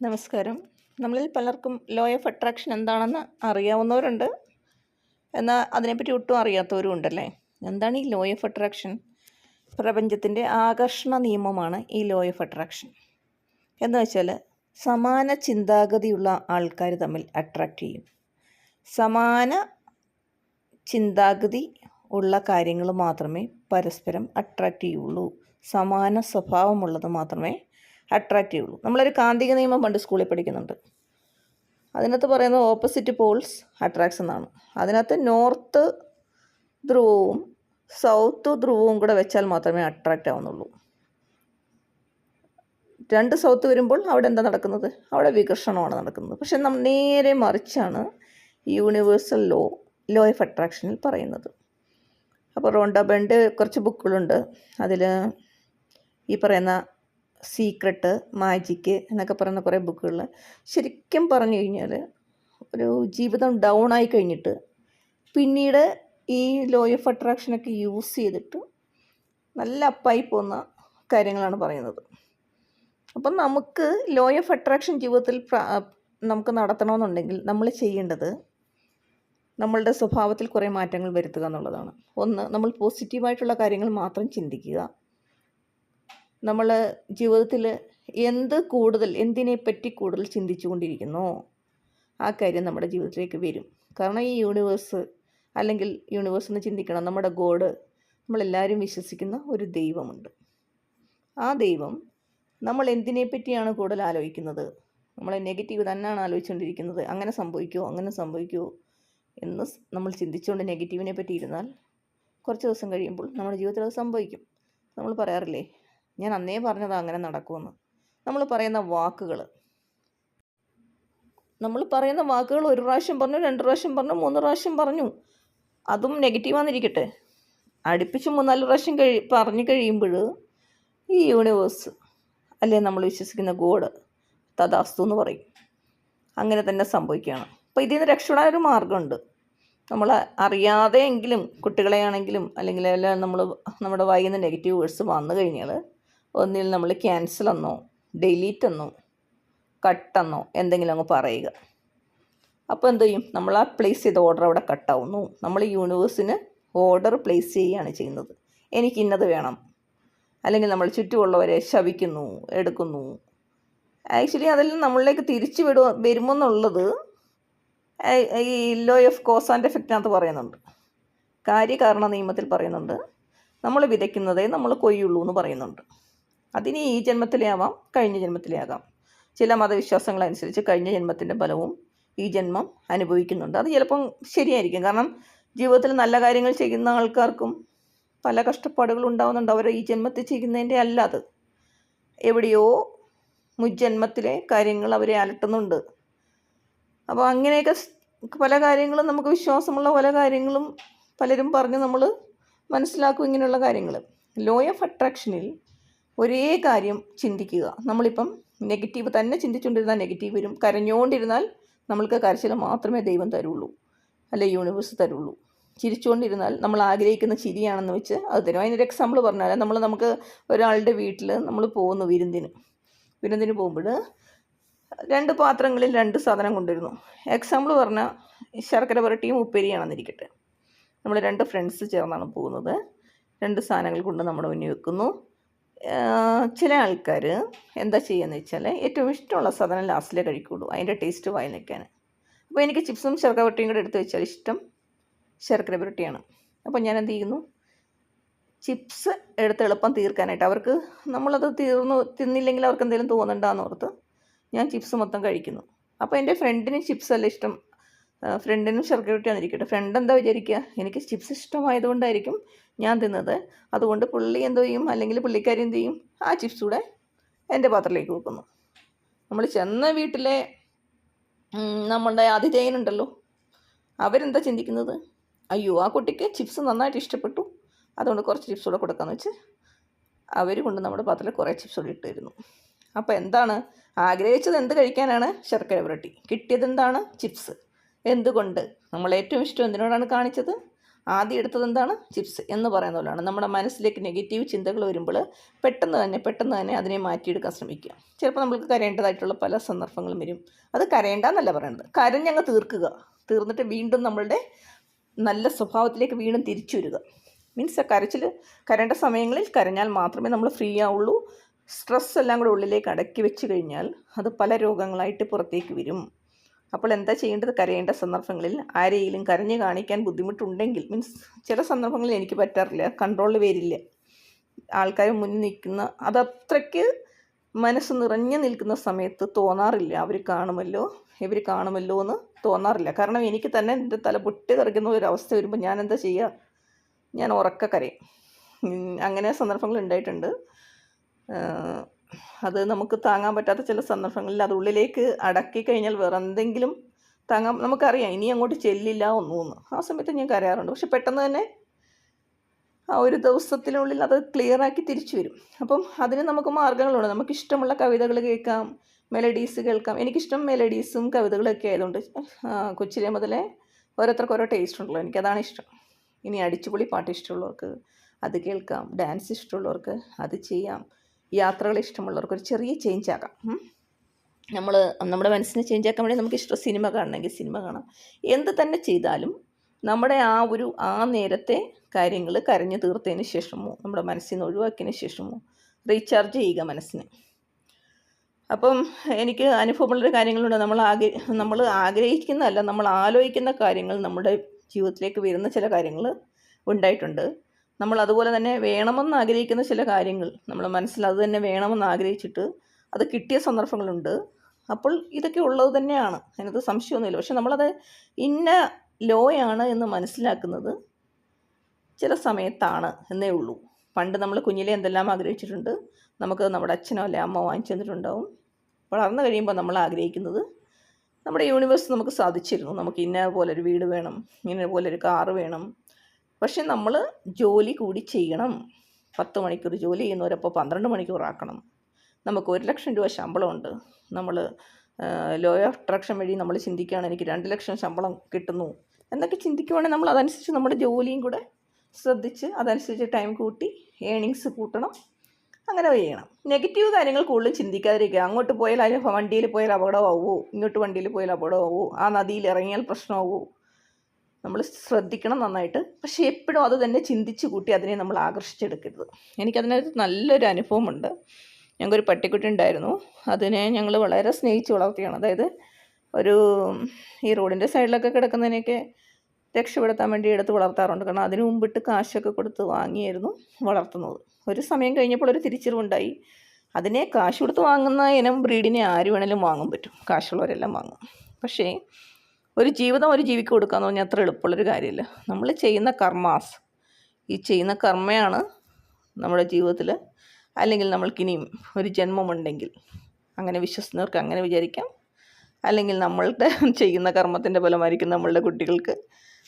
നമസ്കാരം. നമ്മളിൽ പലർക്കും ലോ ഓഫ് അട്രാക്ഷൻ എന്താണെന്ന് അറിയാവുന്നവരുണ്ട്. എന്നാൽ അതിനെപ്പറ്റി ഒട്ടും അറിയാത്തവരും ഉണ്ടല്ലേ? എന്താണ് ഈ ലോ ഓഫ് അട്രാക്ഷൻ പ്രപഞ്ചത്തിന്റെ ആകർഷണ നിയമമാണ് ഈ ലോ ഓഫ് അട്രാക്ഷൻ എന്ന് വെച്ചാൽ സമാന ചിന്താഗതിയുള്ള ആൾക്കാർ തമ്മിൽ അട്രാക്റ്റ് ചെയ്യും. സമാന ചിന്താഗതി ഉള്ള കാര്യങ്ങൾ മാത്രമേ പരസ്പരം അട്രാക്റ്റ് ചെയ്യുള്ളൂ. സമാന സ്വഭാവമുള്ളത് മാത്രമേ അട്രാക്റ്റ് ചെയ്യുള്ളൂ. നമ്മളൊരു കാന്തിക നിയമം പണ്ട് സ്കൂളിൽ പഠിക്കുന്നുണ്ട്. അതിനകത്ത് പറയുന്നത് ഓപ്പോസിറ്റ് പോൾസ് അട്രാക്ട്സ് എന്നാണ്. അതിനകത്ത് നോർത്ത് ധ്രുവവും സൗത്ത് ധ്രുവവും കൂടെ വെച്ചാൽ മാത്രമേ അട്രാക്റ്റ് ആവുന്നുള്ളൂ. രണ്ട് സൗത്ത് വരുമ്പോൾ അവിടെ എന്താ നടക്കുന്നത്? അവിടെ വികർഷണമാണ് നടക്കുന്നത്. പക്ഷെ നമ്മൾ നേരെ മറിച്ചാണ് യൂണിവേഴ്സൽ ലോ ലോ ഓഫ് അട്രാക്ഷനിൽ പറയുന്നത്. അപ്പോൾ റോണ്ടബണ്ട് കുറച്ച് ബുക്കുകളുണ്ട് അതിൽ ഈ പറയുന്ന സീക്രട്ട് മാജിക്ക് എന്നൊക്കെ പറയുന്ന കുറേ ബുക്കുകൾ ശരിക്കും പറഞ്ഞു കഴിഞ്ഞാൽ ഒരു ജീവിതം ഡൗൺ ആയി കഴിഞ്ഞിട്ട് പിന്നീട് ഈ ലോ ഓഫ് അട്രാക്ഷനൊക്കെ യൂസ് ചെയ്തിട്ട് നല്ല അപ്പായി പോകുന്ന കാര്യങ്ങളാണ് പറയുന്നത്. അപ്പം നമുക്ക് ലോ ഓഫ് അട്രാക്ഷൻ ജീവിതത്തിൽ നമുക്ക് നടത്തണമെന്നുണ്ടെങ്കിൽ നമ്മൾ ചെയ്യേണ്ടത് നമ്മളുടെ സ്വഭാവത്തിൽ കുറേ മാറ്റങ്ങൾ വരുത്തുക എന്നുള്ളതാണ്. ഒന്ന് നമ്മൾ പോസിറ്റീവായിട്ടുള്ള കാര്യങ്ങൾ മാത്രം ചിന്തിക്കുക. നമ്മൾ ജീവിതത്തിൽ എന്ത് കൂടുതൽ എന്തിനെപ്പറ്റി കൂടുതൽ ചിന്തിച്ചു കൊണ്ടിരിക്കുന്നോ ആ കാര്യം നമ്മുടെ ജീവിതത്തിലേക്ക് വരും. കാരണം ഈ യൂണിവേഴ്സ് അല്ലെങ്കിൽ യൂണിവേഴ്സ് എന്ന് ചിന്തിക്കണം നമ്മുടെ ഗോഡ് നമ്മളെല്ലാവരും വിശ്വസിക്കുന്ന ഒരു ദൈവമുണ്ട്. ആ ദൈവം നമ്മൾ എന്തിനെപ്പറ്റിയാണ് കൂടുതൽ ആലോചിക്കുന്നത്? നമ്മൾ നെഗറ്റീവ് തന്നെയാണ് ആലോചിച്ചുകൊണ്ടിരിക്കുന്നത്. അങ്ങനെ സംഭവിക്കുമോ അങ്ങനെ സംഭവിക്കുമോ എന്ന് നമ്മൾ ചിന്തിച്ചുകൊണ്ട് നെഗറ്റീവിനെ പറ്റി ഇരുന്നാൽ കുറച്ച് ദിവസം കഴിയുമ്പോൾ നമ്മുടെ ജീവിതത്തിൽ അത് സംഭവിക്കും. നമ്മൾ പറയാറില്ലേ ഞാൻ അന്നേ പറഞ്ഞത് അങ്ങനെ നടക്കുമെന്ന്. നമ്മൾ പറയുന്ന വാക്കുകൾ നമ്മൾ പറയുന്ന വാക്കുകൾ ഒരു പ്രാവശ്യം പറഞ്ഞു രണ്ട് പ്രാവശ്യം പറഞ്ഞു മൂന്ന് പ്രാവശ്യം പറഞ്ഞു. അതും നെഗറ്റീവാന്നിരിക്കട്ടെ അടുപ്പിച്ച് മൂന്നാൽ പ്രാവശ്യം കഴി പറഞ്ഞു കഴിയുമ്പോൾ ഈ യൂണിവേഴ്സ് അല്ലെ നമ്മൾ വിശ്വസിക്കുന്ന ഗോഡ് തഥാസ്തു എന്ന് പറയും. അങ്ങനെ തന്നെ സംഭവിക്കുകയാണ്. അപ്പോൾ ഇതിൽ നിന്ന് രക്ഷപ്പെടാൻ ഒരു മാർഗമുണ്ട് നമ്മൾ അറിയാതെ എങ്കിലും കുട്ടികളെയാണെങ്കിലും അല്ലെങ്കിൽ എല്ലാം നമ്മൾ നമ്മുടെ വായിൽ നിന്ന് നെഗറ്റീവ് വേഴ്സ് വന്നു കഴിഞ്ഞാൽ ഒന്നിൽ നമ്മൾ ക്യാൻസൽ എന്നോ ഡിലീറ്റ് എന്നോ കട്ടെന്നോ എന്തെങ്കിലും അങ്ങ് പറയുക. അപ്പോൾ എന്ത് ചെയ്യും? നമ്മൾ ആ പ്ലേസ് ചെയ്ത ഓർഡർ അവിടെ കട്ടാവുന്നു നമ്മൾ യൂണിവേഴ്സിന് ഓർഡർ പ്ലേസ് ചെയ്യുകയാണ് ചെയ്യുന്നത്. എനിക്ക് ഇന്നത് വേണം. അല്ലെങ്കിൽ നമ്മൾ ചുറ്റുമുള്ളവരെ ശവിക്കുന്നു എടുക്കുന്നു. ആക്ച്വലി അതെല്ലാം നമ്മളിലേക്ക് തിരിച്ചു വിടുക വരുമെന്നുള്ളത് ഈ ലോ ഓഫ് കോസ് ആൻഡ് എഫക്റ്റിനകത്ത് പറയുന്നുണ്ട്. കാര്യകാരണ നിയമത്തിൽ പറയുന്നുണ്ട്. നമ്മൾ വിതയ്ക്കുന്നതേ നമ്മൾ കൊയ്യുള്ളൂ എന്ന് പറയുന്നുണ്ട്. അതിന് ഈ ജന്മത്തിലേ ആവാം കഴിഞ്ഞ ജന്മത്തിലേ ആകാം ചില മതവിശ്വാസങ്ങൾ അനുസരിച്ച് കഴിഞ്ഞ ജന്മത്തിന്റെ ഫലവും ഈ ജന്മം അനുഭവിക്കുന്നുണ്ട്. അത് ചിലപ്പം ശരിയായിരിക്കും. കാരണം ജീവിതത്തിൽ നല്ല കാര്യങ്ങൾ ചെയ്യുന്ന ആൾക്കാർക്കും പല കഷ്ടപ്പാടുകൾ ഉണ്ടാവുന്നുണ്ട്. അവർ ഈ ജന്മത്തിൽ ചെയ്യുന്നതിന്റെ അല്ല അത്. എവിടെയോ മുജ്ജന്മത്തിലെ കാര്യങ്ങൾ അവരെ അലട്ടുന്നുണ്ട്. അപ്പോൾ അങ്ങനെയൊക്കെ പല കാര്യങ്ങളും നമുക്ക് വിശ്വാസമുള്ള പല കാര്യങ്ങളും പലരും പറഞ്ഞ് നമ്മൾ മനസ്സിലാക്കും ഇങ്ങനെയുള്ള കാര്യങ്ങൾ ലോ ഓഫ് അട്രാക്ഷനിൽ ഒരേ കാര്യം ചിന്തിക്കുക. നമ്മളിപ്പം നെഗറ്റീവ് തന്നെ ചിന്തിച്ചുകൊണ്ടിരുന്നാൽ നെഗറ്റീവ് വരും. കരഞ്ഞുകൊണ്ടിരുന്നാൽ നമ്മൾക്ക് കരച്ചിൽ മാത്രമേ ദൈവം തരുള്ളൂ. അല്ലെ യൂണിവേഴ്സ് തരുള്ളൂ. ചിരിച്ചുകൊണ്ടിരുന്നാൽ നമ്മൾ ആഗ്രഹിക്കുന്ന ചിരിയാണെന്ന് വെച്ച് അത് തരും. അതിനൊരു എക്സാമ്പിൾ പറഞ്ഞാൽ നമ്മൾ നമുക്ക് ഒരാളുടെ വീട്ടിൽ നമ്മൾ പോകുന്നു വിരുന്നിന്. വിരുന്നിന് പോകുമ്പോൾ രണ്ട് പാത്രങ്ങളിൽ രണ്ട് സാധനം കൊണ്ടുവരുന്നു. എക്സാമ്പിൾ പറഞ്ഞാൽ ശർക്കര പുരട്ടിയും ഉപ്പേരിയാണെന്നിരിക്കട്ടെ. നമ്മൾ രണ്ട് ഫ്രണ്ട്സ് ചേർന്നാണ് പോകുന്നത്. രണ്ട് സാധനങ്ങൾ കൊണ്ട് നമ്മുടെ മുന്നിൽ വെക്കുന്നു. ചില ആൾക്കാർ എന്താ ചെയ്യുകയെന്ന് വെച്ചാൽ ഏറ്റവും ഇഷ്ടമുള്ള സാധനം ലാസ്റ്റിലേ കഴിക്കുള്ളൂ. അതിന്റെ ടേസ്റ്റ് വായി നിൽക്കാൻ. അപ്പോൾ എനിക്ക് ചിപ്സും ശർക്കര പുരട്ടിയും കൂടെ എടുത്ത് വെച്ചാൽ ഇഷ്ടം ശർക്കര പുരട്ടിയാണ് അപ്പോൾ ഞാൻ എന്ത് ചെയ്യുന്നു? ചിപ്സ് എടുത്ത് എളുപ്പം തീർക്കാനായിട്ട് അവർക്ക് നമ്മളത് തീർന്നു തിന്നില്ലെങ്കിൽ അവർക്ക് എന്തെങ്കിലും തോന്നണ്ടെന്ന് ഓർത്ത് ഞാൻ ചിപ്സ് മൊത്തം കഴിക്കുന്നു. അപ്പോൾ എന്റെ ഫ്രണ്ടിന് ചിപ്സ് അല്ല ഇഷ്ടം? ഫ്രണ്ടിനും ശർക്കര ഇരിക്കട്ടെ ഫ്രണ്ട് എന്താ വിചാരിക്കുക എനിക്ക് ചിപ്സ് ഇഷ്ടമായതുകൊണ്ടായിരിക്കും ഞാൻ തിന്നത്. അതുകൊണ്ട് പുള്ളി എന്തോ ചെയ്യും? അല്ലെങ്കിൽ പുള്ളിക്കാരി എന്ത് ചെയ്യും? ആ ചിപ്സ് കൂടെ എന്റെ പാത്രത്തിലേക്ക് വെക്കുന്നു. നമ്മൾ ചെന്ന വീട്ടിലെ നമ്മളുടെ ആതിഥേയനുണ്ടല്ലോ അവരെന്താ ചിന്തിക്കുന്നത്? അയ്യോ ആ കുട്ടിക്ക് ചിപ്സ് നന്നായിട്ട് ഇഷ്ടപ്പെട്ടു. അതുകൊണ്ട് കുറച്ച് ചിപ്സ് കൂടെ കൊടുക്കാമെന്ന് വെച്ച് അവർ കൊണ്ട് നമ്മുടെ പാത്രത്തിൽ കുറേ ചിപ്സ് കൂടെ ഇട്ട് തരുന്നു അപ്പോൾ എന്താണ്? ആഗ്രഹിച്ചത് എന്ത് കഴിക്കാനാണ്? ശർക്കര പുരട്ടി. കിട്ടിയത് എന്താണ്? ചിപ്സ് എന്തുകൊണ്ട്? നമ്മൾ ഏറ്റവും ഇഷ്ടം എന്തിനോടാണ് കാണിച്ചത്? ആദ്യം എടുത്തത് എന്താണ്? ചിപ്സ് എന്ന് പറയുന്ന പോലെയാണ്. നമ്മുടെ മനസ്സിലേക്ക് നെഗറ്റീവ് ചിന്തകൾ വരുമ്പോൾ പെട്ടെന്ന് തന്നെ പെട്ടെന്ന് തന്നെ അതിനെ മാറ്റിയെടുക്കാൻ ശ്രമിക്കുക. ചിലപ്പോൾ നമ്മൾക്ക് കരയേണ്ടതായിട്ടുള്ള പല സന്ദർഭങ്ങളും വരും. അത് കരയേണ്ട എന്നല്ല പറയുന്നത് കരഞ്ഞങ്ങ് തീർക്കുക. തീർന്നിട്ട് വീണ്ടും നമ്മളുടെ നല്ല സ്വഭാവത്തിലേക്ക് വീണ്ടും തിരിച്ചു വരിക മീൻസ് കരച്ചിൽ കരേണ്ട സമയങ്ങളിൽ കരഞ്ഞാൽ മാത്രമേ നമ്മൾ ഫ്രീ ആവുള്ളൂ. സ്ട്രെസ് എല്ലാം കൂടെ ഉള്ളിലേക്ക് അടക്കി വെച്ച് കഴിഞ്ഞാൽ അത് പല രോഗങ്ങളായിട്ട് പുറത്തേക്ക് വരും. അപ്പോൾ എന്താ ചെയ്യേണ്ടത്? കരയേണ്ട സന്ദർഭങ്ങളിൽ ആരെയും കരഞ്ഞ് കാണിക്കാൻ ബുദ്ധിമുട്ടുണ്ടെങ്കിൽ മീൻസ് ചില സന്ദർഭങ്ങളിൽ എനിക്ക് പറ്റാറില്ല. കൺട്രോളിൽ വരില്ല. ആൾക്കാർ മുന്നിൽ നിൽക്കുന്ന അതത്രയ്ക്ക് മനസ്സ് നിറഞ്ഞു നിൽക്കുന്ന സമയത്ത് തോന്നാറില്ല. അവർ കാണുമല്ലോ? ഇവർ കാണുമല്ലോ? എന്ന് തോന്നാറില്ല. കാരണം എനിക്ക് തന്നെ എന്റെ തല പൊട്ടി ഒരു അവസ്ഥ വരുമ്പോൾ ഞാൻ എന്താ ചെയ്യുക ഞാൻ ഉറക്ക കരയും. അങ്ങനെ സന്ദർഭങ്ങൾ ഉണ്ടായിട്ടുണ്ട്. അത് നമുക്ക് താങ്ങാൻ പറ്റാത്ത ചില സന്ദർഭങ്ങളിൽ അത് ഉള്ളിലേക്ക് അടക്കി കഴിഞ്ഞാൽ വേറെ എന്തെങ്കിലും താങ്ങാൻ നമുക്കറിയാം ഇനി അങ്ങോട്ട് ചെല്ലില്ല ഒന്നുമെന്ന് ആ സമയത്ത് ഞാൻ കരയാറുണ്ട്. പക്ഷെ പെട്ടെന്ന് തന്നെ ആ ഒരു ദിവസത്തിനുള്ളിൽ അത് ക്ലിയറാക്കി തിരിച്ചു വരും. അപ്പം അതിന് നമുക്ക് മാർഗങ്ങളുണ്ട്. നമുക്ക് ഇഷ്ടമുള്ള കവിതകൾ കേൾക്കാം മെലഡീസ് കേൾക്കാം. എനിക്കിഷ്ടം മെലഡീസും കവിതകളൊക്കെ ആയതുകൊണ്ട് കൊച്ചിലെ മുതലേ ഓരോരുത്തർക്ക് ഓരോ ടേസ്റ്റ് ഉണ്ടല്ലോ. എനിക്കതാണ് ഇഷ്ടം. ഇനി അടിച്ചുപൊളി പാട്ട് ഇഷ്ടമുള്ളവർക്ക് അത് കേൾക്കാം. ഡാൻസ് ഇഷ്ടമുള്ളവർക്ക് അത് ചെയ്യാം. യാത്രകൾ ഇഷ്ടമുള്ളവർക്ക് ഒരു ചെറിയ ചേഞ്ച് ആകാം നമ്മൾ നമ്മുടെ മനസ്സിനെ ചേഞ്ച് ആക്കാൻ വേണ്ടി നമുക്ക് ഇഷ്ടം സിനിമ കാണണമെങ്കിൽ സിനിമ കാണാം. എന്ത് തന്നെ ചെയ്താലും നമ്മുടെ ആ ഒരു ആ നേരത്തെ കാര്യങ്ങൾ കരഞ്ഞു തീർത്തതിന് ശേഷമോ നമ്മുടെ മനസ്സിൽ നിന്ന് ഒഴിവാക്കിയതിന് ശേഷമോ റീചാർജ് ചെയ്യുക മനസ്സിനെ. അപ്പം എനിക്ക് അനുഭവമുള്ളൊരു കാര്യങ്ങളുണ്ട്. നമ്മൾ ആഗ്ര നമ്മൾ ആഗ്രഹിക്കുന്നതല്ല നമ്മൾ ആലോചിക്കുന്ന കാര്യങ്ങൾ നമ്മുടെ ജീവിതത്തിലേക്ക് വരുന്ന ചില കാര്യങ്ങൾ ഉണ്ടായിട്ടുണ്ട്. നമ്മൾ അതുപോലെ തന്നെ വേണമെന്ന് ആഗ്രഹിക്കുന്ന ചില കാര്യങ്ങൾ നമ്മൾ മനസ്സിൽ അത് തന്നെ വേണമെന്ന് ആഗ്രഹിച്ചിട്ട് അത് കിട്ടിയ സന്ദർഭങ്ങളുണ്ട്. അപ്പോൾ ഇതൊക്കെ ഉള്ളത് തന്നെയാണ്. അതിനകത്ത് സംശയമൊന്നുമില്ല. പക്ഷെ നമ്മളത് ഇന്ന ലോയാണ് എന്ന് മനസ്സിലാക്കുന്നത് ചില സമയത്താണ് എന്നേ ഉള്ളൂ. പണ്ട് നമ്മൾ കുഞ്ഞിലെ എന്തെല്ലാം ആഗ്രഹിച്ചിട്ടുണ്ട്? നമുക്ക് നമ്മുടെ അച്ഛനോ അല്ലെ അമ്മ വാങ്ങിച്ചു തന്നിട്ടുണ്ടാവും. വളർന്നു കഴിയുമ്പോൾ നമ്മൾ ആഗ്രഹിക്കുന്നത് നമ്മുടെ യൂണിവേഴ്സ് നമുക്ക് സാധിച്ചിരുന്നു. നമുക്ക് ഇന്ന പോലെ ഒരു വീട് വേണം ഇന്ന പോലെ ഒരു കാറ് വേണം പക്ഷെ നമ്മൾ ജോലി കൂടി ചെയ്യണം. പത്ത് മണിക്കൂർ ജോലി ചെയ്യുന്നവരപ്പോൾ പന്ത്രണ്ട് മണിക്കൂറാക്കണം. നമുക്ക് ഒരു ലക്ഷം രൂപ ശമ്പളമുണ്ട്. നമ്മൾ ലോ ഓഫ് അട്രാക്ഷൻ വഴി നമ്മൾ ചിന്തിക്കുകയാണ് എനിക്ക് രണ്ട് ലക്ഷം ശമ്പളം കിട്ടുന്നു എന്നൊക്കെ ചിന്തിക്കുവാണെങ്കിൽ നമ്മൾ അതനുസരിച്ച് നമ്മുടെ ജോലിയും കൂടെ ശ്രദ്ധിച്ച് അതനുസരിച്ച് ടൈം കൂട്ടി ഏണിങ്സ് കൂട്ടണം. അങ്ങനെ ചെയ്യണം. നെഗറ്റീവ് കാര്യങ്ങൾ കൂടുതലും ചിന്തിക്കാതിരിക്കുക. അങ്ങോട്ട് പോയാൽ അതിന് വണ്ടിയിൽ പോയാൽ അപകടമാവുമോ ഇങ്ങോട്ട് വണ്ടിയിൽ പോയാൽ അപകടമാവുമോ ആ നദിയിൽ ഇറങ്ങിയാൽ പ്രശ്നമാവോ? നമ്മൾ ശ്രദ്ധിക്കണം നന്നായിട്ട്. പക്ഷേ എപ്പോഴും അത് തന്നെ ചിന്തിച്ച് കൂട്ടി അതിനെ നമ്മൾ ആകർഷിച്ചെടുക്കരുത്. എനിക്കതിനകത്ത് നല്ലൊരു അനുഭവമുണ്ട്. ഞങ്ങൾക്കൊരു പട്ടിക്കുട്ടി ഉണ്ടായിരുന്നു. അതിനെ ഞങ്ങൾ വളരെ സ്നേഹിച്ച് വളർത്തിയാണ്. അതായത് ഒരു ഈ റോഡിന്റെ സൈഡിലൊക്കെ കിടക്കുന്നതിനെയൊക്കെ രക്ഷപ്പെടുത്താൻ വേണ്ടി എടുത്ത് വളർത്താറുണ്ട്. കാരണം അതിന് മുമ്പിട്ട് കാശൊക്കെ കൊടുത്ത് വാങ്ങിയായിരുന്നു വളർത്തുന്നത്. ഒരു സമയം കഴിഞ്ഞപ്പോൾ ഒരു തിരിച്ചറിവുണ്ടായി. അതിനെ കാശ് കൊടുത്ത് വാങ്ങുന്ന ഇനം ബ്രീഡിനെ ആര് വേണേലും വാങ്ങാൻ പറ്റും. കാശുള്ളവരെല്ലാം വാങ്ങും. പക്ഷേ ഒരു ജീവിതം ഒരു ജീവിക്ക് കൊടുക്കാന്ന് പറഞ്ഞാൽ അത്ര എളുപ്പമുള്ളൊരു കാര്യമില്ല. നമ്മൾ ചെയ്യുന്ന കർമാസ്. ഈ ചെയ്യുന്ന കർമ്മയാണ് നമ്മുടെ ജീവിതത്തിൽ അല്ലെങ്കിൽ നമ്മൾക്കിനിയും ഒരു ജന്മമുണ്ടെങ്കിൽ. അങ്ങനെ വിശ്വസിക്കുന്നവർക്ക് അങ്ങനെ വിചാരിക്കാം. അല്ലെങ്കിൽ നമ്മളുടെ ചെയ്യുന്ന കർമ്മത്തിന്റെ ഫലമായിരിക്കും നമ്മളുടെ കുട്ടികൾക്ക്.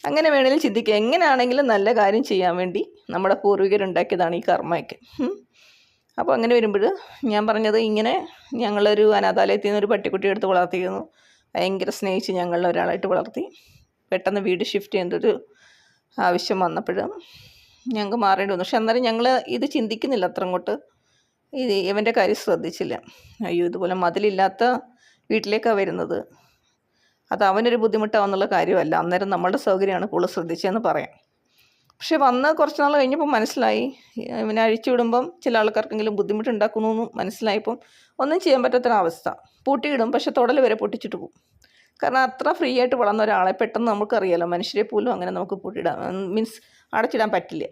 അങ്ങനെ വേണേലും ചിന്തിക്കുക എങ്ങനെയാണെങ്കിലും നല്ല കാര്യം ചെയ്യാൻ വേണ്ടി നമ്മുടെ പൂർവികരുണ്ടാക്കിയതാണ് ഈ കർമ്മയൊക്കെ. അപ്പോൾ അങ്ങനെ വരുമ്പോൾ ഞാൻ പറഞ്ഞത് ഇങ്ങനെ ഞങ്ങളൊരു അനാഥാലയത്തിൽ നിന്ന് ഒരു പട്ടിക്കുട്ടി എടുത്ത് വളർത്തിയിരുന്നു. ഭയങ്കര സ്നേഹിച്ച് ഞങ്ങളിൽ ഒരാളായിട്ട് വളർത്തി. പെട്ടെന്ന് വീട് ഷിഫ്റ്റ് ചെയ്യേണ്ട ഒരു ആവശ്യം വന്നപ്പോഴും ഞങ്ങൾക്ക് മാറേണ്ടി വന്നു. പക്ഷെ അന്നേരം ഞങ്ങൾ ഇത് ചിന്തിക്കുന്നില്ല അത്ര അങ്ങോട്ട്. ഇത് ഇവന്റെ കാര്യം ശ്രദ്ധിച്ചില്ല. അയ്യോ ഇതുപോലെ മതിലില്ലാത്ത വീട്ടിലേക്കാണ് വരുന്നത്. അത് അവനൊരു ബുദ്ധിമുട്ടാവുന്നുള്ള കാര്യമല്ല. അന്നേരം നമ്മളുടെ സൗകര്യമാണ് കൂടുതൽ ശ്രദ്ധിച്ചതെന്ന് പറയാം. പക്ഷെ വന്ന് കുറച്ച് നാൾ കഴിഞ്ഞപ്പോൾ മനസ്സിലായി. ഇവനെ അഴിച്ചു വിടുമ്പം ചില ആൾക്കാർക്കെങ്കിലും ബുദ്ധിമുട്ടുണ്ടാക്കുന്നു എന്ന് മനസ്സിലായപ്പം ഒന്നും ചെയ്യാൻ പറ്റാത്തൊരവസ്ഥ. പൂട്ടിയിടും പക്ഷെ തുടൽ വരെ പൊട്ടിച്ചിട്ട് പോകും കാരണം അത്ര ഫ്രീ ആയിട്ട് വളർന്ന ഒരാളെ പെട്ടെന്ന് നമുക്കറിയാലോ മനുഷ്യരെ പോലും അങ്ങനെ നമുക്ക് പൂട്ടിയിടാൻ മീൻസ് അടച്ചിടാൻ പറ്റില്ല.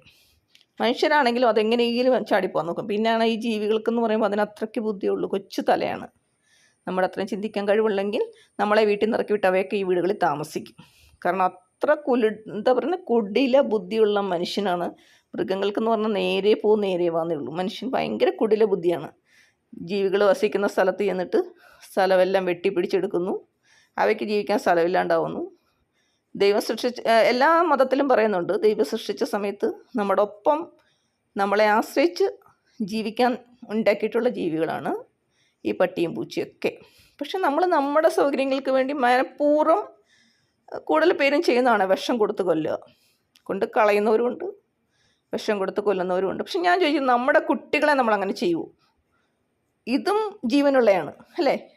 മനുഷ്യരാണെങ്കിലും അതെങ്ങനെയെങ്കിലും ചാടിപ്പോകാൻ നോക്കും. പിന്നെയാണ് ഈ ജീവികൾക്കെന്ന് പറയുമ്പോൾ അതിന് അത്രയ്ക്ക് ബുദ്ധിയുള്ളൂ കൊച്ചു തലയാണ്. നമ്മുടെ അത്രയും ചിന്തിക്കാൻ കഴിവുള്ളെങ്കിൽ നമ്മളെ വീട്ടിൽ നിന്ന് ഇറക്കി വിട്ട് അവയൊക്കെ ഈ വീടുകളിൽ താമസിക്കും. കാരണം അത്ര കുലു എന്താ പറയുക കുടില ബുദ്ധിയുള്ള മനുഷ്യനാണ്. മൃഗങ്ങൾക്കെന്ന് പറഞ്ഞാൽ നേരെ പോ നേരെ വാന്നേ ഉള്ളൂ. മനുഷ്യൻ ഭയങ്കര കുടില ബുദ്ധിയാണ്. ജീവികൾ വസിക്കുന്ന സ്ഥലത്ത് ചെന്നിട്ട് സ്ഥലമെല്ലാം വെട്ടിപ്പിടിച്ചെടുക്കുന്നു. അവയ്ക്ക് ജീവിക്കാൻ സ്ഥലമില്ലാണ്ടാവുന്നു. ദൈവം സൃഷ്ടിച്ച എല്ലാ മതത്തിലും പറയുന്നുണ്ട് ദൈവം സൃഷ്ടിച്ച സമയത്ത് നമ്മുടെ ഒപ്പം നമ്മളെ ആശ്രയിച്ച് ജീവിക്കാൻ ഉണ്ടാക്കിയിട്ടുള്ള ജീവികളാണ് ഈ പട്ടിയും പൂച്ചയൊക്കെ പക്ഷെ നമ്മൾ നമ്മുടെ സൗകര്യങ്ങൾക്ക് വേണ്ടി മനഃപൂർവം കൂടുതൽ പേരും ചെയ്യുന്നതാണ് വിഷം കൊടുത്ത് കൊല്ലുക. കൊണ്ട് കളയുന്നവരുമുണ്ട് വിഷം കൊടുത്ത് കൊല്ലുന്നവരുമുണ്ട്. പക്ഷെ ഞാൻ ചോദിച്ചു നമ്മുടെ കുട്ടികളെ നമ്മൾ അങ്ങനെ ചെയ്യൂ? ഇതും ജീവനുള്ളതാണ് അല്ലേ?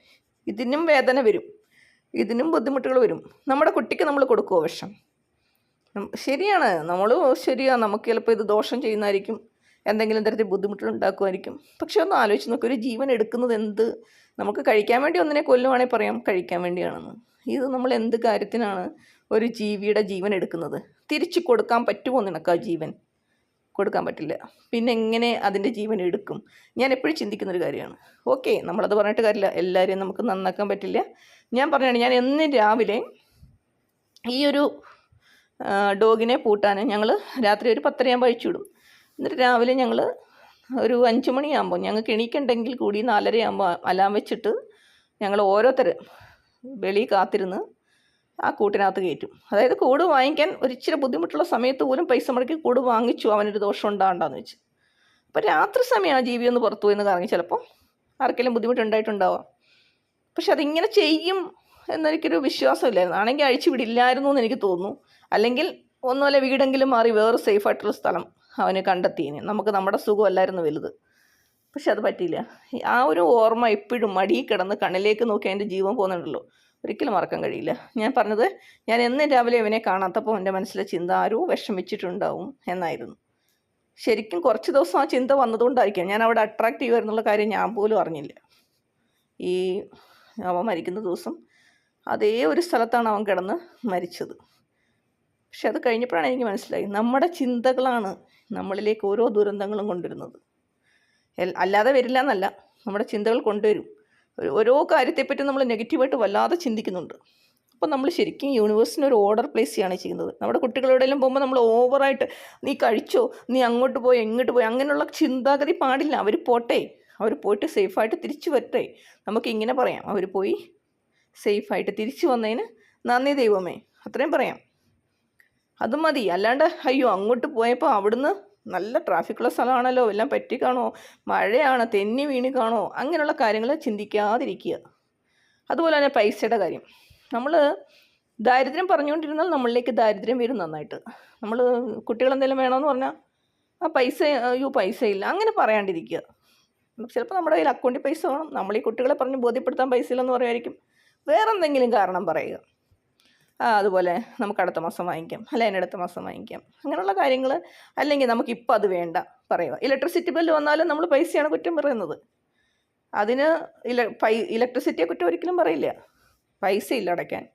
ഇതിനും വേദന വരും ഇതിനും ബുദ്ധിമുട്ടുകൾ വരും. നമ്മുടെ കുട്ടിക്ക് നമ്മൾ കൊടുക്കുമോ വിഷം? ശരിയാണ്. നമ്മൾ ശരിയാണ് നമുക്ക് ചിലപ്പോൾ ഇത് ദോഷം ചെയ്യുന്നതായിരിക്കും എന്തെങ്കിലും തരത്തിൽ ബുദ്ധിമുട്ടുകൾ ഉണ്ടാക്കുമായിരിക്കും. പക്ഷെ ഒന്ന് ആലോചിച്ച് നോക്കുക ഒരു ജീവൻ എടുക്കുന്നത് എന്ത് നമുക്ക് കഴിക്കാൻ വേണ്ടി ഒന്നിനെ കൊല്ലുവാണെങ്കിൽ പറയാം കഴിക്കാൻ വേണ്ടിയാണെന്ന്. ഇത് നമ്മൾ എന്ത് കാര്യത്തിനാണ് ഒരു ജീവിയുടെ ജീവൻ എടുക്കുന്നത്? തിരിച്ചു കൊടുക്കാൻ പറ്റുമോ നിനക്ക് ആ ജീവൻ? കൊടുക്കാൻ പറ്റില്ല. പിന്നെ എങ്ങനെ അതിന്റെ ജീവൻ എടുക്കും? ഞാൻ എപ്പോഴും ചിന്തിക്കുന്നൊരു കാര്യമാണ്. ഓക്കെ നമ്മളത് പറഞ്ഞിട്ട് കാര്യമില്ല. എല്ലാവരെയും നമുക്ക് നന്നാക്കാൻ പറ്റില്ല. ഞാൻ പറഞ്ഞാണ് ഞാൻ എന്നും രാവിലെ ഈ ഒരു ഡോഗിനെ പൂട്ടാൻ ഞങ്ങൾ രാത്രി ഒരു പത്തരയാകുമ്പോൾ അഴിച്ചുവിടും എന്നിട്ട് രാവിലെ ഞങ്ങൾ ഒരു അഞ്ച് മണിയാകുമ്പോൾ ഞങ്ങൾക്ക് എണീക്കണ്ടെങ്കിൽ കൂടി നാലരയാകുമ്പോൾ അലാം വെച്ചിട്ട് ഞങ്ങൾ ഓരോരുത്തർ വെളി കാത്തിരുന്ന് ആ കൂട്ടിനകത്ത് കയറ്റും. അതായത് കൂട് വാങ്ങിക്കാൻ ഒരിച്ചിരി ബുദ്ധിമുട്ടുള്ള സമയത്ത് പോലും പൈസ മുടക്കി കൂട് വാങ്ങിച്ചു അവനൊരു ദോഷം ഉണ്ടാകണ്ടെന്ന് വെച്ച്. അപ്പോൾ രാത്രി സമയം ആ ജീവി ഒന്ന് പുറത്തു പോയി എന്ന് കറങ്ങി ചിലപ്പോൾ ആർക്കെങ്കിലും ബുദ്ധിമുട്ടുണ്ടായിട്ടുണ്ടാവാം. പക്ഷെ അതിങ്ങനെ ചെയ്യും എന്നെനിക്കൊരു വിശ്വാസമില്ലായിരുന്നു. ആണെങ്കിൽ അഴിച്ചു വിടില്ലായിരുന്നു എന്ന് എനിക്ക് തോന്നുന്നു. അല്ലെങ്കിൽ ഒന്നുമല്ല വീടെങ്കിലും മാറി വേറെ സേഫ് ആയിട്ടുള്ള സ്ഥലം അവന് കണ്ടെത്തിയിന് നമുക്ക് നമ്മുടെ സുഖമല്ലായിരുന്നു വലുത്. പക്ഷെ അത് പറ്റിയില്ല. ആ ഒരു ഓർമ്മ എപ്പോഴും മടി കിടന്ന് കണ്ണിലേക്ക് നോക്കി അതിന്റെ ജീവൻ പോകുന്നുണ്ടല്ലോ. ഒരിക്കലും മറക്കാൻ കഴിയില്ല. ഞാൻ പറഞ്ഞത് ഞാൻ എന്നും രാവിലെ അവനെ കാണാത്തപ്പോൾ എന്റെ മനസ്സിലെ ചിന്ത ആരോ വിഷമിച്ചിട്ടുണ്ടാവും എന്നായിരുന്നു. ശരിക്കും കുറച്ച് ദിവസം ആ ചിന്ത വന്നതുകൊണ്ടായിരിക്കാം ഞാൻ അവിടെ അട്രാക്റ്റ് ചെയ്യുമായിരുന്നുള്ള കാര്യം ഞാൻ പോലും അറിഞ്ഞില്ല. ഈ അവൻ മരിക്കുന്ന ദിവസം അതേ ഒരു സ്ഥലത്താണ് അവൻ കിടന്ന് മരിച്ചത്. പക്ഷെ അത് കഴിഞ്ഞപ്പോഴാണ് എനിക്ക് മനസ്സിലായി. നമ്മുടെ ചിന്തകളാണ് നമ്മളിലേക്ക് ഓരോ ദുരന്തങ്ങളും കൊണ്ടുവരുന്നത്. അല്ലാതെ വരില്ല എന്നല്ല. നമ്മുടെ ചിന്തകൾ കൊണ്ടുവരും. ഓരോ കാര്യത്തെപ്പറ്റി നമ്മൾ നെഗറ്റീവായിട്ട് വല്ലാതെ ചിന്തിക്കുന്നുണ്ട്. അപ്പോൾ നമ്മൾ ശരിക്കും യൂണിവേഴ്സിന് ഒരു ഓർഡർ പ്ലേസ് ചെയ്യുകയാണ് ചെയ്യുന്നത്. നമ്മുടെ കുട്ടികളോടെല്ലാം പോകുമ്പോൾ നമ്മൾ ഓവറായിട്ട് നീ കഴിച്ചോ? നീ അങ്ങോട്ട് പോയി എങ്ങോട്ട് പോയി? അങ്ങനെയുള്ള ചിന്താഗതി പാടില്ല. അവർ പോട്ടെ. അവർ പോയിട്ട് സേഫായിട്ട് തിരിച്ചു വരട്ടെ. നമുക്ക് ഇങ്ങനെ പറയാം. അവർ പോയി സേഫായിട്ട് തിരിച്ചു വന്നതിന് നന്ദി ദൈവമേ. അത്രയും പറയാം. അത് മതി. അല്ലാണ്ട് അയ്യോ അങ്ങോട്ട് പോയപ്പോൾ അവിടുന്ന് നല്ല ട്രാഫിക്കുള്ള സ്ഥലമാണല്ലോ. എല്ലാം പറ്റി കാണോ? മഴയാണ് തെന്നി വീണ് കാണോ? അങ്ങനെയുള്ള കാര്യങ്ങൾ ചിന്തിക്കാതിരിക്കുക. അതുപോലെ തന്നെ പൈസയുടെ കാര്യം. നമ്മൾ ദാരിദ്ര്യം പറഞ്ഞുകൊണ്ടിരുന്നാൽ നമ്മളിലേക്ക് ദാരിദ്ര്യം വരും നന്നായിട്ട്. നമ്മൾ കുട്ടികൾ എന്തെങ്കിലും വേണമെന്ന് പറഞ്ഞാൽ ആ പൈസ അയ്യോ പൈസ ഇല്ല. അങ്ങനെ പറയാണ്ടിരിക്കുക. ചിലപ്പോൾ നമ്മുടെ കയ്യിൽ അക്കൗണ്ടിൽ പൈസ വേണം. നമ്മൾ ഈ കുട്ടികളെ പറഞ്ഞ് ബോധ്യപ്പെടുത്താൻ പൈസ ഇല്ലെന്ന് പറയുമായിരിക്കും. വേറെ എന്തെങ്കിലും കാരണം പറയുക. അതുപോലെ നമുക്ക് അടുത്ത മാസം വാങ്ങിക്കാം അല്ലെ അതിന്റെ അടുത്ത മാസം വാങ്ങിക്കാം. അങ്ങനെയുള്ള കാര്യങ്ങൾ അല്ലെങ്കിൽ നമുക്കിപ്പോൾ അത് വേണ്ട പറയുക. ഇലക്ട്രിസിറ്റി ബില്ല് വന്നാലും നമ്മൾ പൈസയാണ് കുറ്റം പറയുന്നത്. അതിന് ഇല പൈ ഇലക്ട്രിസിറ്റിയെ കുറ്റം ഒരിക്കലും പറയില്ല. പൈസ ഇല്ല അടയ്ക്കാൻ.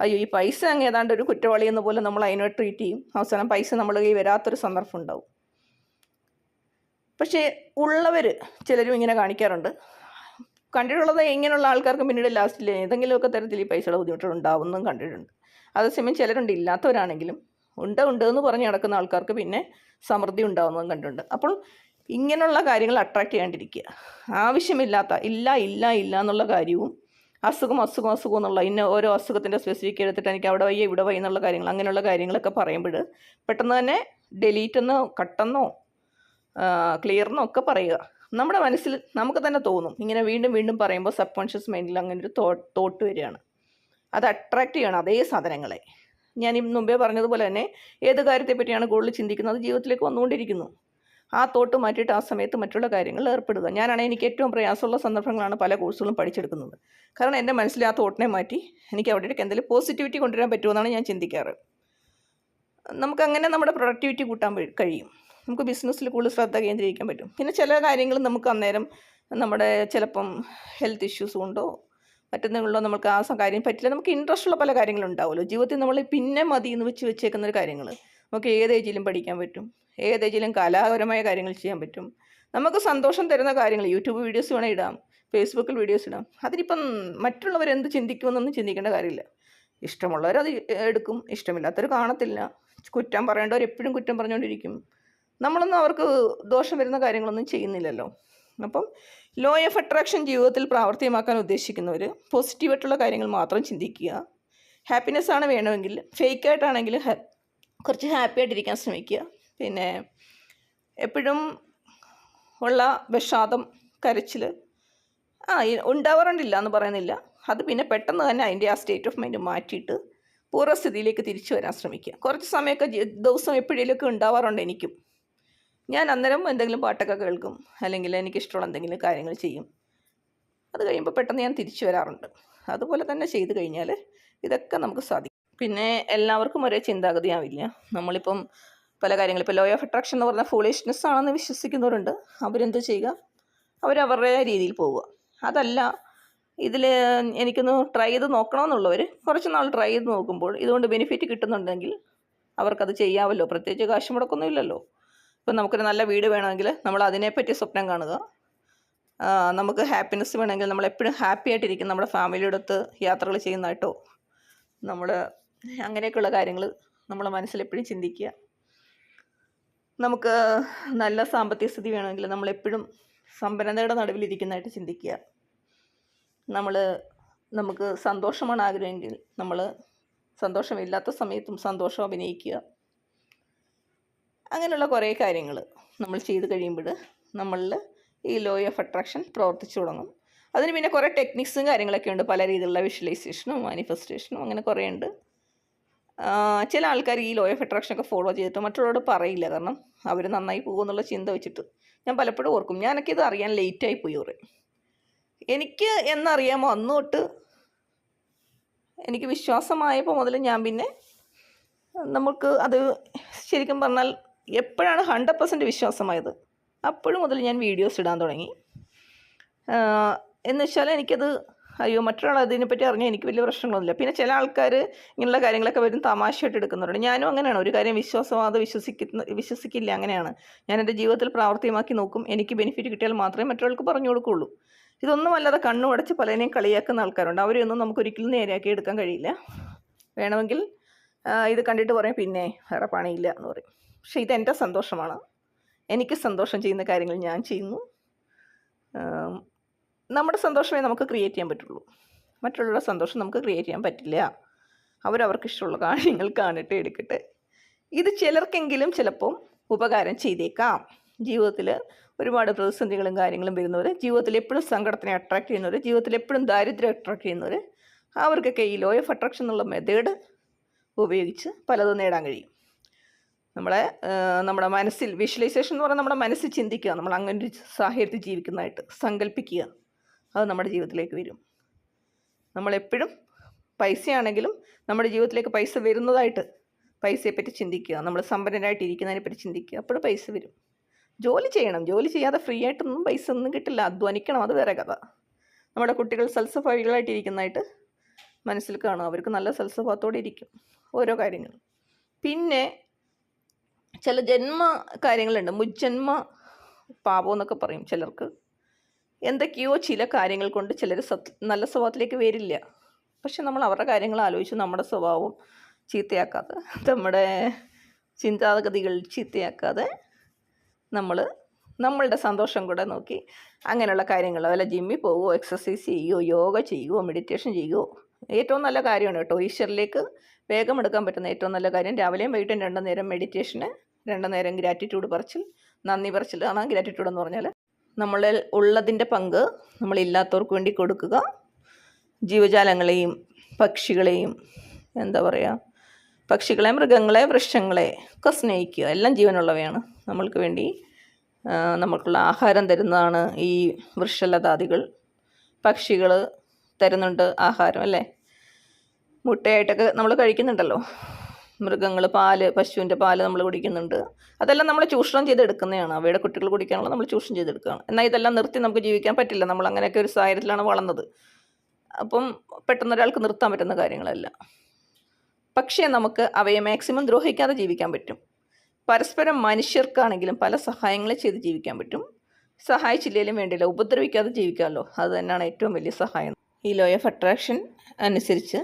അയ്യോ ഈ പൈസ അങ്ങ് ഏതാണ്ട് ഒരു കുറ്റവാളി എന്ന പോലെ നമ്മൾ അതിനെ ട്രീറ്റ് ചെയ്യും. അവസാനം പൈസ നമ്മൾ കയ്യിൽ വരാത്തൊരു സന്ദർഭം ഉണ്ടാവും. പക്ഷേ ഉള്ളവർ ചിലരും ഇങ്ങനെ കാണിക്കാറുണ്ട്. കണ്ടിട്ടുള്ളത് ഇങ്ങനെയുള്ള ആൾക്കാർക്ക് പിന്നീട് ലാസ്റ്റിൽ ഏതെങ്കിലുമൊക്കെ തരത്തിൽ ഈ പൈസയുടെ ബുദ്ധിമുട്ടുകൾ ഉണ്ടാവുന്നതും കണ്ടിട്ടുണ്ട് അതേസമയം ചിലരുണ്ട് ഇല്ലാത്തവരാണെങ്കിലും ഉണ്ട് ഉണ്ട് എന്ന് പറഞ്ഞ് നടക്കുന്ന ആൾക്കാർക്ക് പിന്നെ സമൃദ്ധി ഉണ്ടാവുന്നതും കണ്ടിട്ടുണ്ട്. അപ്പോൾ ഇങ്ങനെയുള്ള കാര്യങ്ങൾ അട്രാക്റ്റ് ചെയ്യാണ്ടിരിക്കുക. ആവശ്യമില്ലാത്ത ഇല്ല ഇല്ല ഇല്ല എന്നുള്ള കാര്യവും അസുഖം അസുഖം അസുഖം എന്നുള്ള ഇന്ന ഓരോ അസുഖത്തിന്റെ സ്പെസിഫിക് എടുത്തിട്ട് എനിക്ക് അവിടെ വയ്യ ഇവിടെ വയ്യ എന്നുള്ള കാര്യങ്ങൾ അങ്ങനെയുള്ള കാര്യങ്ങളൊക്കെ പറയുമ്പോൾ പെട്ടെന്ന് തന്നെ ഡിലീറ്റ് എന്നോ കട്ടെന്നോ ക്ലിയർന്നോ ഒക്കെ പറയുക. നമ്മുടെ മനസ്സിൽ നമുക്ക് തന്നെ തോന്നും. ഇങ്ങനെ വീണ്ടും വീണ്ടും പറയുമ്പോൾ സബ് കോൺഷ്യസ് മൈൻഡിൽ അങ്ങനെ ഒരു തോട്ട് വരികയാണ്. അത് അട്രാക്റ്റ് ചെയ്യണം അതേ സാധനങ്ങളെ. ഞാൻ മുമ്പേ പറഞ്ഞതുപോലെ തന്നെ ഏത് കാര്യത്തെ പറ്റിയാണ് കൂടുതൽ ചിന്തിക്കുന്നത്? ജീവിതത്തിലേക്ക് വന്നുകൊണ്ടിരിക്കുന്നു. ആ തോട്ട് മാറ്റിയിട്ട് ആ സമയത്ത് മറ്റുള്ള കാര്യങ്ങളിൽ ഏർപ്പെടുക. ഞാനാണെങ്കിൽ എനിക്ക് ഏറ്റവും പ്രയാസമുള്ള സന്ദർഭങ്ങളാണ് പല കോഴ്സുകളും പഠിച്ചെടുക്കുന്നത്. കാരണം എന്റെ മനസ്സിൽ ആ തോട്ടിനെ മാറ്റി എനിക്ക് അവിടേക്ക് എന്തെങ്കിലും പോസിറ്റിവിറ്റി കൊണ്ടുവരാൻ പറ്റുമെന്നാണ് ഞാൻ ചിന്തിക്കാറ്. നമുക്കങ്ങനെ നമ്മുടെ പ്രൊഡക്ടിവിറ്റി കൂട്ടാൻ കഴിയും. നമുക്ക് ബിസിനസ്സിൽ കൂടുതൽ ശ്രദ്ധ കേന്ദ്രീകരിക്കാൻ പറ്റും. പിന്നെ ചില കാര്യങ്ങൾ നമുക്ക് അന്നേരം നമ്മുടെ ചിലപ്പം ഹെൽത്ത് ഇഷ്യൂസ് ഉണ്ടോ മറ്റെന്തെങ്കിലും നമുക്ക് ആ കാര്യം പറ്റില്ല. നമുക്ക് ഇൻട്രസ്റ്റ് ഉള്ള പല കാര്യങ്ങളും ഉണ്ടാവുമല്ലോ. ജീവിതത്തിൽ നമ്മൾ പിന്നെ മതി എന്ന് വെച്ച് വെച്ചേക്കുന്ന ഒരു കാര്യങ്ങൾ. നമുക്ക് ഏത് ഏജിലും പഠിക്കാൻ പറ്റും. ഏത് ഏജിലും കലാപരമായ കാര്യങ്ങൾ ചെയ്യാൻ പറ്റും. നമുക്ക് സന്തോഷം തരുന്ന കാര്യങ്ങൾ യൂട്യൂബ് വീഡിയോസ് വേണേൽ ഇടാം ഫേസ്ബുക്കിൽ വീഡിയോസ് ഇടാം. അതിനിപ്പം മറ്റുള്ളവർ എന്ത് ചിന്തിക്കുമെന്നൊന്നും ചിന്തിക്കേണ്ട കാര്യമില്ല. ഇഷ്ടമുള്ളവർ അത് എടുക്കും ഇഷ്ടമില്ലാത്തവർ കാണത്തില്ല. കുറ്റം പറയേണ്ടവർ എപ്പോഴും കുറ്റം പറഞ്ഞുകൊണ്ടിരിക്കും. നമ്മളൊന്നും അവർക്ക് ദോഷം വരുന്ന കാര്യങ്ങളൊന്നും ചെയ്യുന്നില്ലല്ലോ. അപ്പം ലോ ഓഫ് അട്രാക്ഷൻ ജീവിതത്തിൽ പ്രാവർത്തികമാക്കാൻ ഉദ്ദേശിക്കുന്നവർ പോസിറ്റീവായിട്ടുള്ള കാര്യങ്ങൾ മാത്രം ചിന്തിക്കുക. ഹാപ്പിനെസ് ആണ് വേണമെങ്കിൽ ഫേക്ക് ആയിട്ടാണെങ്കിൽ കുറച്ച് ഹാപ്പി ആയിട്ടിരിക്കാൻ ശ്രമിക്കുക. പിന്നെ എപ്പോഴും ഉള്ള വിഷാദം കരച്ചിൽ ആ ഉണ്ടാവാറുണ്ടില്ല എന്ന് പറയുന്നില്ല. അത് പിന്നെ പെട്ടെന്ന് തന്നെ അതിന്റെ ആ സ്റ്റേറ്റ് ഓഫ് മൈൻഡ് മാറ്റിയിട്ട് പൂർവസ്ഥിതിയിലേക്ക് തിരിച്ചു വരാൻ ശ്രമിക്കുക. കുറച്ച് സമയമൊക്കെ ദിവസം എപ്പോഴേലൊക്കെ ഉണ്ടാവാറുണ്ട് എനിക്കും. ഞാൻ അന്നേരം എന്തെങ്കിലും പാട്ടൊക്കെ കേൾക്കും. അല്ലെങ്കിൽ എനിക്കിഷ്ടമുള്ള എന്തെങ്കിലും കാര്യങ്ങൾ ചെയ്യും. അത് കഴിയുമ്പോൾ പെട്ടെന്ന് ഞാൻ തിരിച്ചു വരാറുണ്ട്. അതുപോലെ തന്നെ ചെയ്തു കഴിഞ്ഞാൽ ഇതൊക്കെ നമുക്ക് സാധിക്കും. പിന്നെ എല്ലാവർക്കും ഒരേ ചിന്താഗതിയാവില്ല. നമ്മളിപ്പം പല കാര്യങ്ങളും ഇപ്പോൾ ലോ ഓഫ് അട്രാക്ഷൻ എന്ന് പറഞ്ഞാൽ ഫൂളിഷ്നെസ് ആണെന്ന് വിശ്വസിക്കുന്നവരുണ്ട്. അവരെന്ത് ചെയ്യുക? അവരവരുടെ രീതിയിൽ പോവുക. അതല്ല ഇതിൽ എനിക്കൊന്ന് ട്രൈ ചെയ്ത് നോക്കണമെന്നുള്ളവർ കുറച്ച് നാൾ ട്രൈ ചെയ്ത് നോക്കുമ്പോൾ ഇതുകൊണ്ട് ബെനിഫിറ്റ് കിട്ടുന്നുണ്ടെങ്കിൽ അവർക്കത് ചെയ്യാമല്ലോ പ്രത്യേകിച്ച് കാശ് മുടക്കൊന്നും ഇല്ലല്ലോ. ഇപ്പം നമുക്കൊരു നല്ല വീട് വേണമെങ്കിൽ നമ്മൾ അതിനെപ്പറ്റി സ്വപ്നം കാണുക. നമുക്ക് ഹാപ്പിനെസ് വേണമെങ്കിൽ നമ്മൾ എപ്പോഴും ഹാപ്പി ആയിട്ടിരിക്കും. നമ്മുടെ ഫാമിലിയുടെ അടുത്ത് യാത്രകൾ ചെയ്യുന്നതായിട്ടോ നമ്മൾ അങ്ങനെയൊക്കെയുള്ള കാര്യങ്ങൾ നമ്മൾ മനസ്സിൽ എപ്പോഴും ചിന്തിക്കുക. നമുക്ക് നല്ല സാമ്പത്തിക സ്ഥിതി വേണമെങ്കിൽ നമ്മളെപ്പോഴും സമ്പന്നതയുടെ നടുവിലിരിക്കുന്നതായിട്ട് ചിന്തിക്കുക. നമ്മൾ നമുക്ക് സന്തോഷമാണ് ആഗ്രഹമെങ്കിൽ നമ്മൾ സന്തോഷമില്ലാത്ത സമയത്തും സന്തോഷം അഭിനയിക്കുക. അങ്ങനെയുള്ള കുറേ കാര്യങ്ങൾ നമ്മൾ ചെയ്ത് കഴിയുമ്പോൾ നമ്മളിൽ ഈ ലോ ഓഫ് അട്രാക്ഷൻ പ്രവർത്തിച്ചു തുടങ്ങും. അതിന് പിന്നെ കുറേ ടെക്നിക്സും കാര്യങ്ങളൊക്കെ ഉണ്ട്. പല രീതിയിലുള്ള വിഷ്വലൈസേഷനും മാനിഫെസ്റ്റേഷനും അങ്ങനെ കുറേ ഉണ്ട്. ചില ആൾക്കാർ ഈ ലോ ഓഫ് അട്രാക്ഷനൊക്കെ ഫോളോ ചെയ്തിട്ട് മറ്റുള്ളവരോട് പറയില്ല. കാരണം അവർ നന്നായി പോകുമെന്നുള്ള ചിന്ത വെച്ചിട്ട് ഞാൻ പലപ്പോഴും ഓർക്കും. ഞാനൊക്കെ ഇത് അറിയാൻ ലേറ്റായി പോയി ഓറ് എനിക്ക് എന്നറിയാമോ? അന്ന് തൊട്ട് എനിക്ക് വിശ്വാസമായപ്പോൾ മുതൽ ഞാൻ പിന്നെ നമുക്ക് അത് ശരിക്കും പറഞ്ഞാൽ എപ്പോഴാണ് ഹൺഡ്രഡ് പെർസെന്റ് വിശ്വാസമായത്? അപ്പോഴും മുതൽ ഞാൻ വീഡിയോസ് ഇടാൻ തുടങ്ങി. എന്ന് വെച്ചാൽ എനിക്കത് അയ്യോ മറ്റൊരാൾ അതിനെപ്പറ്റി അറിഞ്ഞാൽ എനിക്ക് വലിയ പ്രശ്നങ്ങളൊന്നുമില്ല. പിന്നെ ചില ആൾക്കാർ ഇങ്ങനെയുള്ള കാര്യങ്ങളൊക്കെ വരും തമാശയായിട്ട് എടുക്കുന്നുണ്ട്. ഞാനും അങ്ങനെയാണ്. ഒരു കാര്യം വിശ്വാസവാദം വിശ്വസിക്കുന്ന വിശ്വസിക്കില്ല അങ്ങനെയാണ്. ഞാൻ എന്റെ ജീവിതത്തിൽ പ്രാവർത്തികമാക്കി നോക്കും. എനിക്ക് ബെനിഫിറ്റ് കിട്ടിയാൽ മാത്രമേ മറ്റൊരാൾക്ക് പറഞ്ഞു കൊടുക്കുകയുള്ളൂ. ഇതൊന്നും അല്ലാതെ കണ്ണു അടച്ച് പലതിനെയും കളിയാക്കുന്ന ആൾക്കാരുണ്ട്. അവരെയൊന്നും നമുക്ക് ഒരിക്കലും നേരെയാക്കി എടുക്കാൻ കഴിയില്ല. വേണമെങ്കിൽ ഇത് കണ്ടിട്ട് പറയും. പിന്നെ വേറെ പണിയില്ല എന്ന് പറയും. പക്ഷേ ഇതെന്റെ സന്തോഷമാണ്. എനിക്ക് സന്തോഷം ചെയ്യുന്ന കാര്യങ്ങൾ ഞാൻ ചെയ്യുന്നു. നമ്മുടെ സന്തോഷമേ നമുക്ക് ക്രിയേറ്റ് ചെയ്യാൻ പറ്റുള്ളൂ. മറ്റുള്ളവരുടെ സന്തോഷം നമുക്ക് ക്രിയേറ്റ് ചെയ്യാൻ പറ്റില്ല. അവരവർക്ക് ഇഷ്ടമുള്ള കാര്യങ്ങൾ കാണട്ടെ എടുക്കട്ടെ. ഇത് ചിലർക്കെങ്കിലും ചിലപ്പം ഉപകാരം ചെയ്തേക്കാം. ജീവിതത്തിൽ ഒരുപാട് പ്രതിസന്ധികളും കാര്യങ്ങളും വരുന്നവർ ജീവിതത്തിൽ എപ്പോഴും സങ്കടത്തിനെ അട്രാക്ട് ചെയ്യുന്നവർ ജീവിതത്തിൽ എപ്പോഴും ദാരിദ്ര്യം അട്രാക്ട് ചെയ്യുന്നവർ അവർക്കൊക്കെ ഈ ലോ ഓഫ് അട്രാക്ഷൻ എന്നുള്ള മെത്തേഡ് ഉപയോഗിച്ച് പലതും നേടാൻ കഴിയും. നമ്മളെ നമ്മുടെ മനസ്സിൽ വിഷ്വലൈസേഷൻ എന്ന് പറഞ്ഞാൽ നമ്മുടെ മനസ്സിൽ ചിന്തിക്കുക നമ്മൾ അങ്ങനെ ഒരു സാഹചര്യത്തിൽ ജീവിക്കുന്നതായിട്ട് സങ്കല്പിക്കുക അത് നമ്മുടെ ജീവിതത്തിലേക്ക് വരും. നമ്മളെപ്പോഴും പൈസയാണെങ്കിലും നമ്മുടെ ജീവിതത്തിലേക്ക് പൈസ വരുന്നതായിട്ട് പൈസയെപ്പറ്റി ചിന്തിക്കുക നമ്മൾ സമ്പന്നരായിട്ട് ഇരിക്കുന്നതിനെ പറ്റി ചിന്തിക്കുക അപ്പോഴും പൈസ വരും. ജോലി ചെയ്യണം. ജോലി ചെയ്യാതെ ഫ്രീ ആയിട്ടൊന്നും പൈസ ഒന്നും കിട്ടില്ല. അധ്വാനിക്കണം അത് വേറെ കഥ. നമ്മുടെ കുട്ടികൾ സൽസഭാവികളായിട്ട് ഇരിക്കുന്നതായിട്ട് മനസ്സിൽ കാണും. അവർക്ക് നല്ല സൽസ്വഭാവത്തോടെ ഇരിക്കും. ഓരോ കാര്യങ്ങളും. പിന്നെ ചില ജന്മ കാര്യങ്ങളുണ്ട്. മുജ്ജന്മ പാപം എന്നൊക്കെ പറയും ചിലർക്ക്. എന്തൊക്കെയോ ചില കാര്യങ്ങൾ കൊണ്ട് ചിലർ സത് നല്ല സ്വഭാവത്തിലേക്ക് വരില്ല. പക്ഷെ നമ്മൾ അവരുടെ കാര്യങ്ങൾ ആലോചിച്ച് നമ്മുടെ സ്വഭാവം ചീത്തയാക്കാതെ നമ്മുടെ ചിന്താഗതികൾ ചീത്തയാക്കാതെ നമ്മൾ നമ്മളുടെ സന്തോഷം കൂടെ നോക്കി അങ്ങനെയുള്ള കാര്യങ്ങൾ വല്ല ജിമ്മിൽ പോവുമോ എക്സസൈസ് ചെയ്യുമോ യോഗ ചെയ്യുമോ മെഡിറ്റേഷൻ ചെയ്യുമോ ഏറ്റവും നല്ല കാര്യമാണ് കേട്ടോ. ഈശ്വരിലേക്ക് വേഗം എടുക്കാൻ പറ്റുന്ന ഏറ്റവും നല്ല കാര്യം രാവിലെയും വൈകിട്ടും രണ്ടു നേരം മെഡിറ്റേഷന് രണ്ട് നേരം ഗ്രാറ്റിറ്റ്യൂഡ് പറച്ചിൽ നന്ദി പറച്ചിലാണ് ഗ്രാറ്റിറ്റ്യൂഡ് എന്ന് പറഞ്ഞാൽ നമ്മളിൽ ഉള്ളതിന്റെ പങ്ക് നമ്മളില്ലാത്തവർക്ക് വേണ്ടി കൊടുക്കുക. ജീവജാലങ്ങളെയും പക്ഷികളെയും എന്താ പറയുക പക്ഷികളെ മൃഗങ്ങളെ വൃക്ഷങ്ങളെ ഒക്കെ സ്നേഹിക്കുക. എല്ലാം ജീവനുള്ളവയാണ്. നമ്മൾക്ക് വേണ്ടി നമുക്കുള്ള ആഹാരം തരുന്നതാണ് ഈ വൃക്ഷലതാദികൾ. പക്ഷികൾ തരുന്നുണ്ട് ആഹാരം അല്ലേ? മുട്ടയായിട്ടൊക്കെ നമ്മൾ കഴിക്കുന്നുണ്ടല്ലോ. മൃഗങ്ങൾ പാൽ പശുവിന്റെ പാൽ നമ്മൾ കുടിക്കുന്നുണ്ട്. അതെല്ലാം നമ്മൾ ചൂഷണം ചെയ്തെടുക്കുന്നതാണ്. അവയുടെ കുട്ടികൾ കുടിക്കാനുള്ള നമ്മൾ ചൂഷണം ചെയ്തെടുക്കുകയാണ്. എന്നാൽ ഇതെല്ലാം നിർത്തി നമുക്ക് ജീവിക്കാൻ പറ്റില്ല. നമ്മൾ അങ്ങനെയൊക്കെ ഒരു സാഹചര്യത്തിലാണ് വളർന്നത്. അപ്പം പെട്ടെന്ന് ഒരാൾക്ക് നിർത്താൻ പറ്റുന്ന കാര്യങ്ങളല്ല. പക്ഷേ നമുക്ക് അവയെ മാക്സിമം ദ്രോഹിക്കാതെ ജീവിക്കാൻ പറ്റും. പരസ്പരം മനുഷ്യർക്കാണെങ്കിലും പല സഹായങ്ങളും ചെയ്ത് ജീവിക്കാൻ പറ്റും. സഹായിച്ചില്ലെങ്കിലും വേണ്ടില്ല ഉപദ്രവിക്കാതെ ജീവിക്കാമല്ലോ. അത് തന്നെയാണ് ഏറ്റവും വലിയ സഹായം. ഈ ലോ ഓഫ് അട്രാക്ഷൻ അനുസരിച്ച്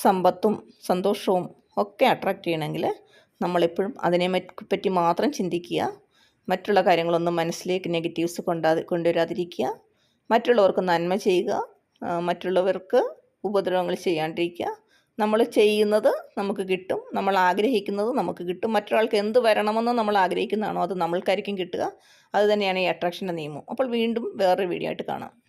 സമ്പത്തും സന്തോഷവും ഒക്കെ അട്രാക്റ്റ് ചെയ്യണമെങ്കിൽ നമ്മളെപ്പോഴും അതിനെ പറ്റി മാത്രം ചിന്തിക്കുക. മറ്റുള്ള കാര്യങ്ങളൊന്നും മനസ്സിലേക്ക് നെഗറ്റീവ്സ് കൊണ്ടാ കൊണ്ടുവരാതിരിക്കുക. മറ്റുള്ളവർക്ക് നന്മ ചെയ്യുക. മറ്റുള്ളവർക്ക് ഉപദ്രവങ്ങൾ ചെയ്യാണ്ടിരിക്കുക. നമ്മൾ ചെയ്യുന്നത് നമുക്ക് കിട്ടും. നമ്മൾ ആഗ്രഹിക്കുന്നത് നമുക്ക് കിട്ടും. മറ്റൊരാൾക്ക് എന്ത് വരണമെന്ന് നമ്മൾ ആഗ്രഹിക്കുന്നതാണോ അത് നമ്മൾക്കായിരിക്കും കിട്ടുക. അതുതന്നെയാണ് ഈ അട്രാക്ഷന്റെ നിയമം. അപ്പോൾ വീണ്ടും വേറൊരു വീഡിയോ ആയിട്ട് കാണാം.